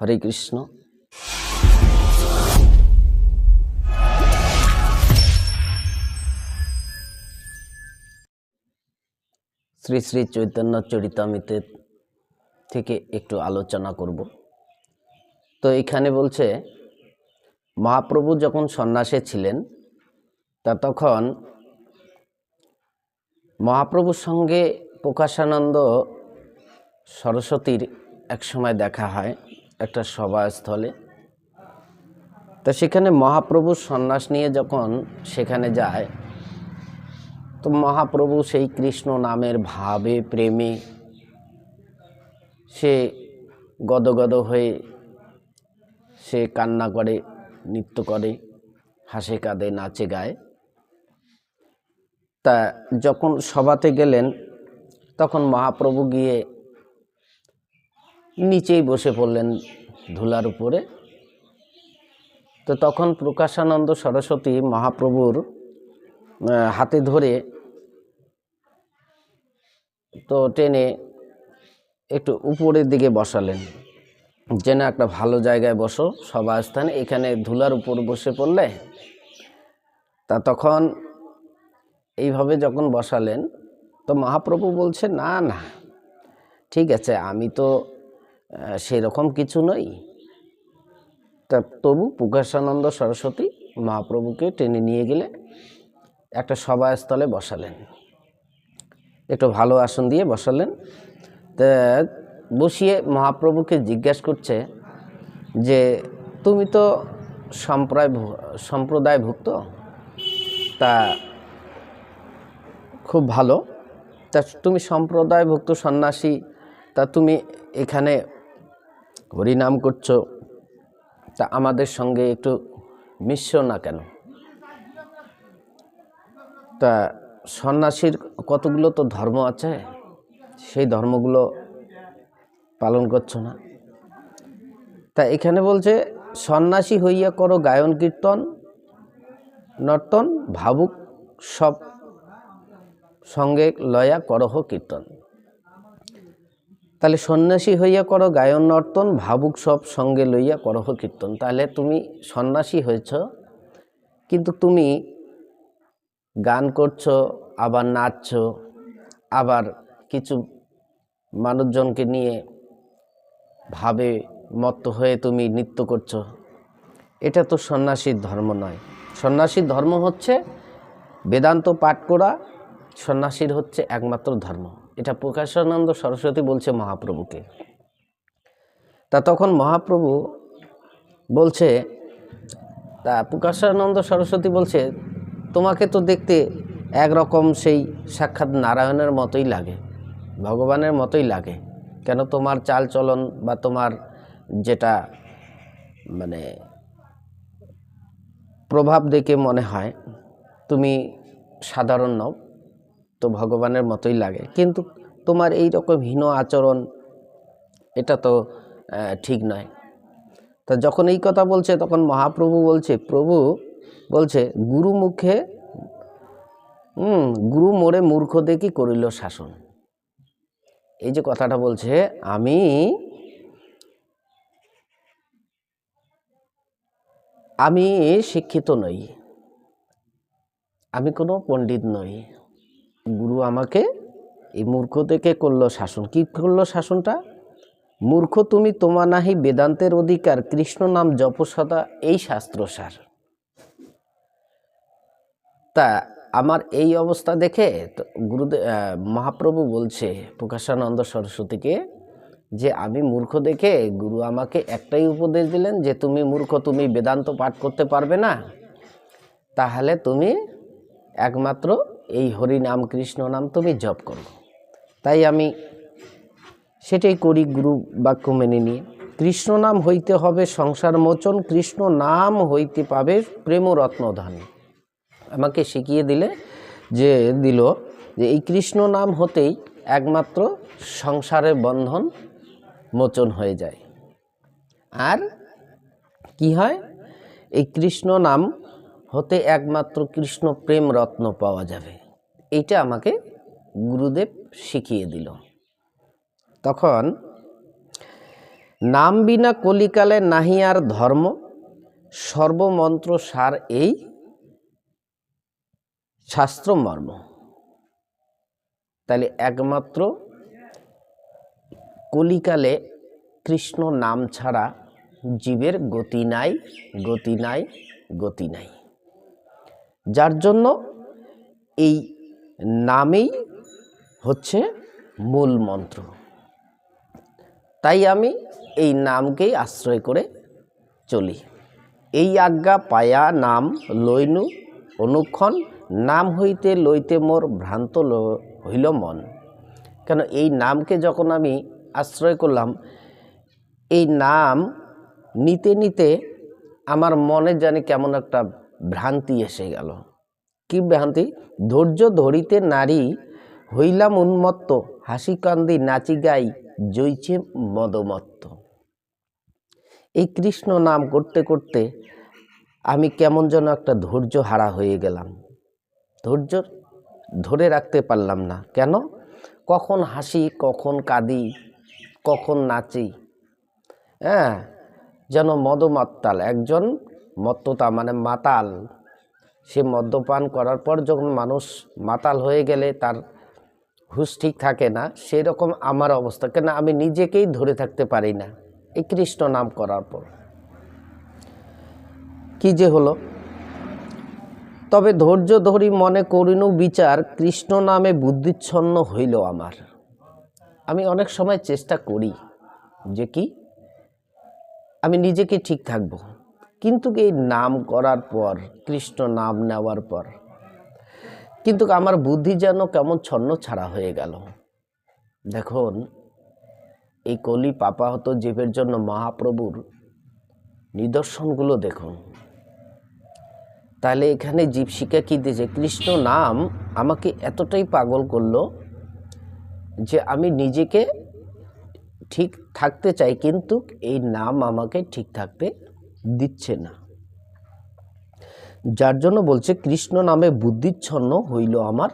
হরে কৃষ্ণ। শ্রী শ্রী চৈতন্য চরিতামিতে থেকে একটু আলোচনা করব। তো এখানে বলছে, মহাপ্রভু যখন সন্ন্যাসে ছিলেন, তা তখন মহাপ্রভুর সঙ্গে প্রকাশানন্দ সরস্বতীর এক সময় দেখা হয়। একটা সভাস্থলে। তো সেখানে মহাপ্রভু সন্ন্যাস নিয়ে যখন সেখানে যায়, তো মহাপ্রভু সেই কৃষ্ণ নামের ভাবে প্রেমে সে গদগদ হয়ে সে কান্না করে, নৃত্য করে, হাসে কাঁদে, নাচে গায়। তা যখন সভাতে গেলেন, তখন মহাপ্রভু গিয়ে নিচেই বসে পড়লেন ধুলার উপরে। তো তখন প্রকাশানন্দ সরস্বতী মহাপ্রভুর হাতে ধরে তো টেনে একটু উপরের দিকে বসালেন। যে না একটা ভালো জায়গায় বসো সবার স্থানে, এখানে ধুলার উপর বসে পড়লে? তা তখন এইভাবে যখন বসালেন, তো মহাপ্রভু বলছে, না না, ঠিক আছে, আমি তো সেরকম কিছু নই। তা তবু প্রকাশানন্দ সরস্বতী মহাপ্রভুকে টেনে নিয়ে গেলে একটা সভাস্থলে বসালেন। একটু ভালো আসন দিয়ে বসালেন। তা বসিয়ে মহাপ্রভুকে জিজ্ঞাসা করছে যে, তুমি তো সম্প্রদায় সম্প্রদায়ভুক্ত? তা খুব ভালো। তা তুমি সম্প্রদায়ভুক্ত সন্ন্যাসী, তা তুমি এখানে হরিনাম করছ, তা আমাদের সঙ্গে একটু মিশ্র না কেন? তা সন্ন্যাসীর কতগুলো তো ধর্ম আছে? সেই ধর্মগুলো পালন করছ না? তা এখানে বলছে, সন্ন্যাসী হইয়া করো গায়ন, কীর্তন, নর্তন, ভাবুক, সব সঙ্গে লয়া করহ কীর্তন। তাহলে সন্ন্যাসী হইয়া করো, গায়ন, নর্তন, ভাবুক সব সঙ্গে লইয়া করহ কীর্তন। তাহলে তুমি সন্ন্যাসী হয়েছ, কিন্তু তুমি গান করছ, আবার নাচছ, আবার কিছু মানুষজনকে নিয়ে ভাবে মত্ত হয়ে তুমি নৃত্য করছ। এটা তো সন্ন্যাসীর ধর্ম নয়। সন্ন্যাসীর ধর্ম হচ্ছে বেদান্ত পাঠ করা, সন্ন্যাসীর হচ্ছে একমাত্র ধর্ম। এটা প্রকাশানন্দ সরস্বতী বলছে মহাপ্রভুকে। তা তখন মহাপ্রভু বলছে, তা প্রকাশানন্দ সরস্বতী বলছে, তোমাকে তো দেখতে একরকম সেই সাক্ষাৎ নারায়ণের মতোই লাগে, ভগবানের মতোই লাগে। কেন তোমার চাল চলন বা তোমার যেটা মানে প্রভাব দেখে মনে হয়, তুমি সাধারণ নও। তো ভগবানের মতোই লাগে। কিন্তু তোমার এই রকম হীন আচরণ, এটা তো ঠিক নয়। তা যখন এই কথা বলছে, তখন মহাপ্রভু বলছে, প্রভু, বলছে, গুরু মুখে, হুম, গুরু মোড়ে মূর্খ দেখি করিল শাসন। এই যে কথাটা বলছে, আমি আমি শিক্ষিত নই। আমি কোনো পণ্ডিত নই। আমাকে এই মূর্খ দেখে করল শাসন। কি করল শাসনটা? মূর্খ তুমি তোমা নাহি বেদান্তের অধিকার, কৃষ্ণ নাম জপ সদা, এই শাস্ত্রসার তা আমার এই অবস্থা দেখে গুরুদেব মহাপ্রভু বলছে, প্রকাশানন্দ সরস্বতীকে, যে আমি মূর্খ দেখে গুরু আমাকে একটাই উপদেশ দিলেন যে তুমি মূর্খ, তুমি বেদান্ত পাঠ করতে পারবে না, তাহলে তুমি একমাত্র এই হরি নাম কৃষ্ণ নাম তুমি জপ করো। তাই আমি সেটাই করি গুরু বাক্য মেনে নিয়ে। কৃষ্ণ নাম হইতে হবে সংসার মোচন কৃষ্ণ নাম হইতে পাবে প্রেম রত্নধন আমাকে শিখিয়ে দিলে যে দিল যে এই কৃষ্ণ নাম হতেই একমাত্র সংসারের বন্ধন মোচন হয়ে যায়। আর কি হয়? এই কৃষ্ণ নাম হতে একমাত্র কৃষ্ণ প্রেম রত্ন পাওয়া যাবে। এইটা আমাকে গুরুদেব শিখিয়ে দিল। তখন, নাম বিনা কলিকালে নাহি আর ধর্ম, সর্বমন্ত্র সার এই শাস্ত্র মর্ম। তাহলে একমাত্র কলিকালে কৃষ্ণ নাম ছাড়া জীবের গতি নাই গতি নাই গতি নাই। যার জন্য এই নামেই হচ্ছে মূল মন্ত্র। তাই আমি এই নামকেই আশ্রয় করে চলি। এই আজ্ঞা পায়া নাম লইনু, অনুক্ষণ, নাম হইতে লইতে মোর ভ্রান্ত হইল মন। কেন এই নামকে যখন আমি আশ্রয় করলাম, এই নাম নিতে নিতে আমার মনে জানি কেমন একটা ভ্রান্তি এসে গেল। কি ভ্রান্তি? ধৈর্য ধরিতে নারী হইলাম উন্মত্ত হাসি কান্দি নাচি গাই জইছে মদমত্ত। এই কৃষ্ণ নাম করতে করতে আমি কেমন যেন একটা ধৈর্য হারা হয়ে গেলাম। ধৈর্য ধরে রাখতে পারলাম না। কেন? কখন হাসি, কখন কাঁদি, কখন নাচি হ্যাঁ? যেন মদমাত্তাল। একজন মত্ততা মানে মাতাল। সে মদ্যপান করার পর যখন মানুষ মাতাল হয়ে গেলে তার হুশ ঠিক থাকে না সেই রকম আমার অবস্থা। কেন আমি নিজেকেই ধরে থাকতে পারি না এই কৃষ্ণ নাম করার পর। কি যে হলো? তবে ধৈর্য ধরি মনে করিনু বিচার, কৃষ্ণ নামে বুদ্ধিচ্ছন্ন হইল আমার। আমি অনেক সময় চেষ্টা করি যে কি? আমি নিজেকে ঠিক থাকব। কিন্তু এই নাম করার পর, কৃষ্ণ নাম নেওয়ার পর, কিন্তু আমার বুদ্ধি যেন কেমন ছন্ন ছাড়া হয়ে গেল? দেখুন, এই কলি পাপা হতো জীবের জন্য মহাপ্রভুর নিদর্শনগুলো দেখুন। তাহলে এখানে জীব শিক্ষা কী দিয়েছে? কৃষ্ণ নাম আমাকে এতটাই পাগল করল যে আমি নিজেকে ঠিক থাকতে চাই, কিন্তু এই নাম আমাকে ঠিক থাকতে দিচ্ছে না। যার জন্য বলছে, কৃষ্ণ নামে বুদ্ধিচ্ছন্ন হইল আমার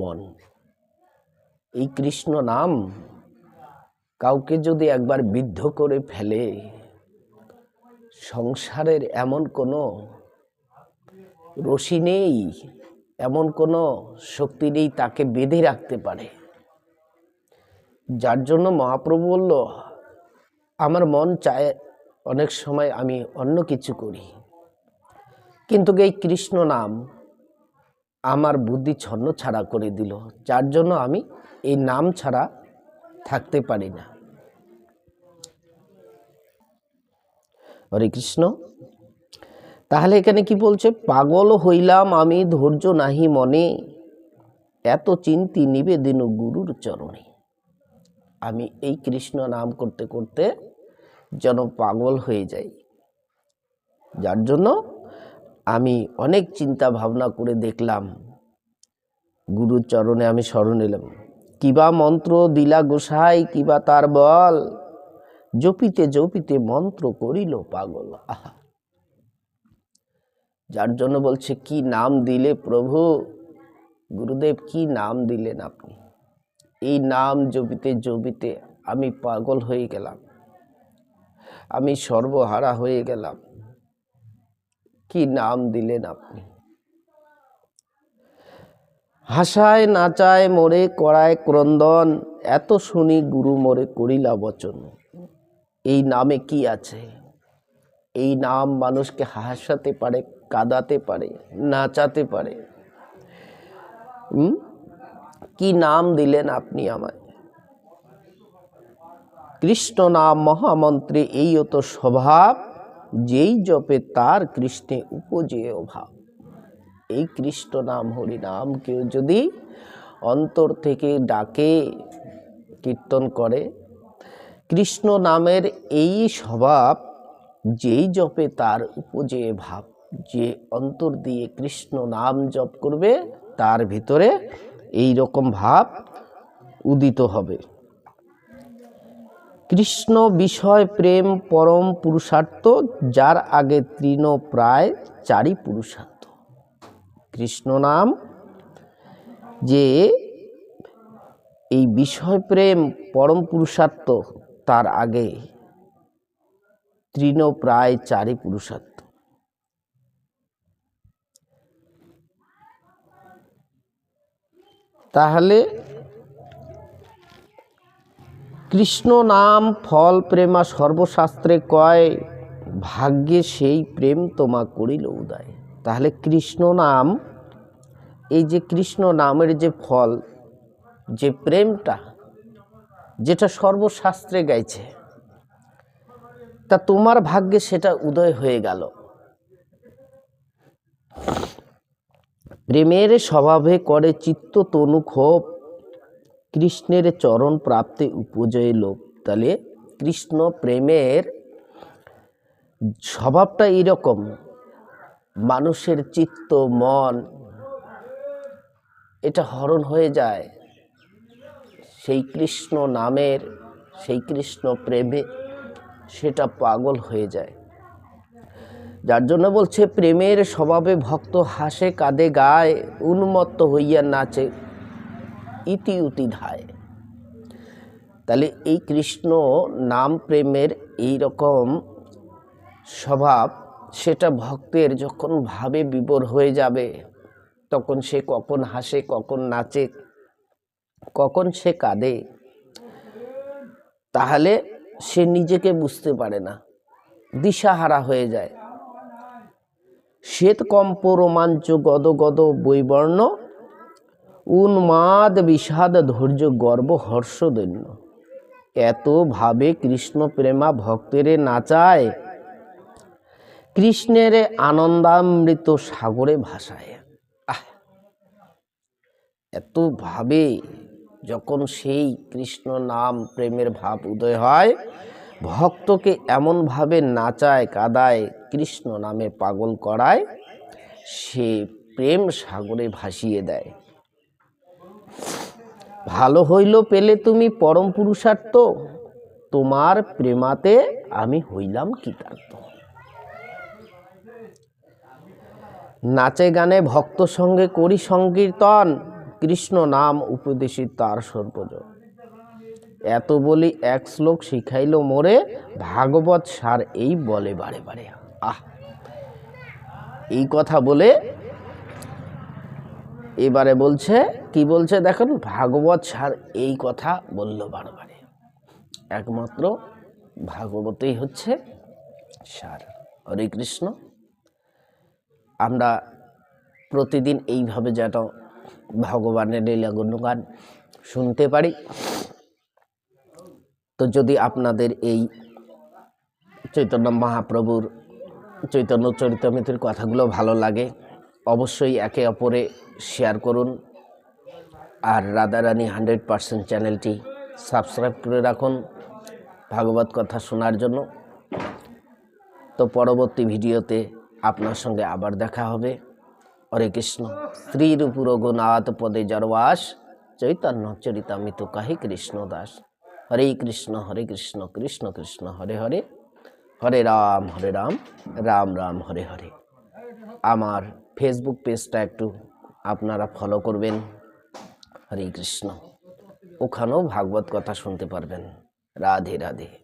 মন। এই কৃষ্ণ নাম কাউকে যদি একবার বিদ্ধ করে ফেলে, সংসারের এমন কোনো রশি নেই, এমন কোনো শক্তি নেই তাকে বেঁধে রাখতে পারে। যার জন্য মহাপ্রভু বলল, আমার মন চায় অনেক সময় আমি অন্য কিছু করি। কিন্তু এই কৃষ্ণ নাম আমার বুদ্ধি ছন্ন ছাড়া করে দিল, যার জন্য আমি এই নাম ছাড়া থাকতে পারি না। হরে কৃষ্ণ, তাহলে এখানে কি বলছে? পাগল হইলাম আমি, ধৈর্য নাহি মনে, এত চিন্তি নিবেদিন গুরুর চরণে। আমি এই কৃষ্ণ নাম করতে করতে যেন পাগল হয়ে যাই। যার জন্য আমি অনেক চিন্তা ভাবনা করে দেখলাম। গুরুর চরণে আমি স্মরণ এলাম, কিবা মন্ত্র দিলা গোসাই, কিবা তার বল? জপিতে জপিতে মন্ত্র করিল পাগল। আহা। যার জন্য বলছে, কি নাম দিলে প্রভু? গুরুদেব, কি নাম দিলেন আপনি? এই নাম জপিতে জপিতে আমি পাগল হয়ে গেলাম। আমি সর্বহারা হয়ে গেলাম। কি নাম দিলেন আপনি? হাসায় নাচায় মোরে করায় ক্রন্দন, এত শুনি গুরু মোরে করিলা বচন। এই নামে কি আছে? এই নাম মানুষকে হাসাতে পারে, কাঁদাতে পারে, নাচাতে পারে? কি নাম দিলেন আপনি আমায়? কৃষ্ণ নাম মহামন্ত্রে এই অত স্বভাব, যেই জপে তার কৃষ্ণে উপজে অভাব এই কৃষ্ণ নাম হরি নাম কেউ যদি অন্তর থেকে ডাকে, কীর্তন করে, কৃষ্ণ নামের এই স্বভাব, যেই জপে তার উপজে ভাব, যে অন্তর দিয়ে কৃষ্ণ নাম জপ করবে, তার ভিতরে এই রকম ভাব উদিত হবে। কৃষ্ণ বিষয় প্রেম পরম পুরুষার্থ, যার আগে তৃণ প্রায় চারি পুরুষার্থ। কৃষ্ণ নাম যে এই বিষয় প্রেম পরম পুরুষার্থ, তার আগে তৃণ প্রায় চারি পুরুষার্থ। তাহলে কৃষ্ণ নাম ফল প্রেমা সর্বশাস্ত্রে কয়, ভাগ্যে সেই প্রেম তোমা করিল উদয়। তাহলে কৃষ্ণ নাম, এই যে কৃষ্ণ নামের যে ফল, যে প্রেমটা, যেটা সর্বশাস্ত্রে গাইছে, তা তোমার ভাগ্যে সেটা উদয় হয়ে গেল। প্রেমের স্বভাবে করে চিত্ত তনু ক্ষোভ কৃষ্ণের চরণ প্রাপ্তি উপজয় লোভ তাহলে কৃষ্ণ প্রেমের স্বভাবটা এরকম মানুষের চিত্ত, মন, এটা হরণ হয়ে যায়। সেই কৃষ্ণ নামের, সেই কৃষ্ণ প্রেমে সেটা পাগল হয়ে যায়। যার জন্য বলছে, প্রেমের স্বভাবে ভক্ত হাসে, কাঁদে, গায়, উন্মত্ত হইয়া নাচে। ইতি উতি ধায়। তাহলে এই কৃষ্ণ নাম প্রেমের এই রকম স্বভাব, সেটা ভক্তের যখন ভাবে বিবর হয়ে যাবে, তখন সে কখন হাসে, কখন নাচে, কখন সে কাঁদে, তাহলে সে নিজেকে বুঝতে পারে না। দিশাহারা হয়ে যায়। শ্বেতকম্প রোমাঞ্চ গদ গদ বৈবর্ণ উন্মাদ বিষাদ ধৈর্য গর্ব হর্ষ দৈন্য এত ভাবে কৃষ্ণ প্রেমা ভক্তেরে নাচায় কৃষ্ণের আনন্দামৃত সাগরে ভাসায়। আহ! এত ভাবে যখন সেই কৃষ্ণ নাম প্রেমের ভাব উদয় হয়, ভক্তকে এমনভাবে নাচায় কাদায় কৃষ্ণ নামে পাগল করায়, সে প্রেম সাগরে ভাসিয়ে দেয়। ভালো হইল পেলে তুমি পরম পুরুষার্থ। তোমার প্রেমাতে আমি হইলাম কৃতার্থ। নাচে গানে ভক্ত সঙ্গে করি সংকীর্তন। কৃষ্ণ নাম উপদেশী তার সর্বজ। এত বলি এক শ্লোক শিখাইল মোরে ভাগবত সার এই বলে বারে বারে। আহ! এই কথা বলে এবারে বলছে কি বলছে দেখুন, ভাগবত সার এই কথা বলল বারবারে। একমাত্র ভাগবতেই হচ্ছে সার হরে কৃষ্ণ আমরা প্রতিদিন এইভাবে যেন ভগবানের লীলা গুণগান শুনতে পারি। তো যদি আপনাদের এই চৈতন্য মহাপ্রভুর, চৈতন্য চরিতামৃতের কথাগুলো ভালো লাগে, অবশ্যই একে অপরে শেয়ার করুন। আর রাধারানী হান্ড্রেড পারসেন্ট চ্যানেলটি সাবস্ক্রাইব করে রাখুন ভাগবত কথা শোনার জন্য। তো পরবর্তী ভিডিওতে আপনার সঙ্গে আবার দেখা হবে। হরে কৃষ্ণ। শ্রীরূপ রঘুনাথ পদে জরবাস চৈতন্য চরিতামিত কাহি কৃষ্ণ দাস। হরে কৃষ্ণ হরে কৃষ্ণ কৃষ্ণ কৃষ্ণ, হরে হরে। হরে রাম হরে রাম রাম রাম, হরে হরে। আমার ফেসবুক পেজটা একটু আপনারা ফলো করবেন। হরে কৃষ্ণ। ওখানেও ভাগবত কথা শুনতে পারবেন। রাধে রাধে।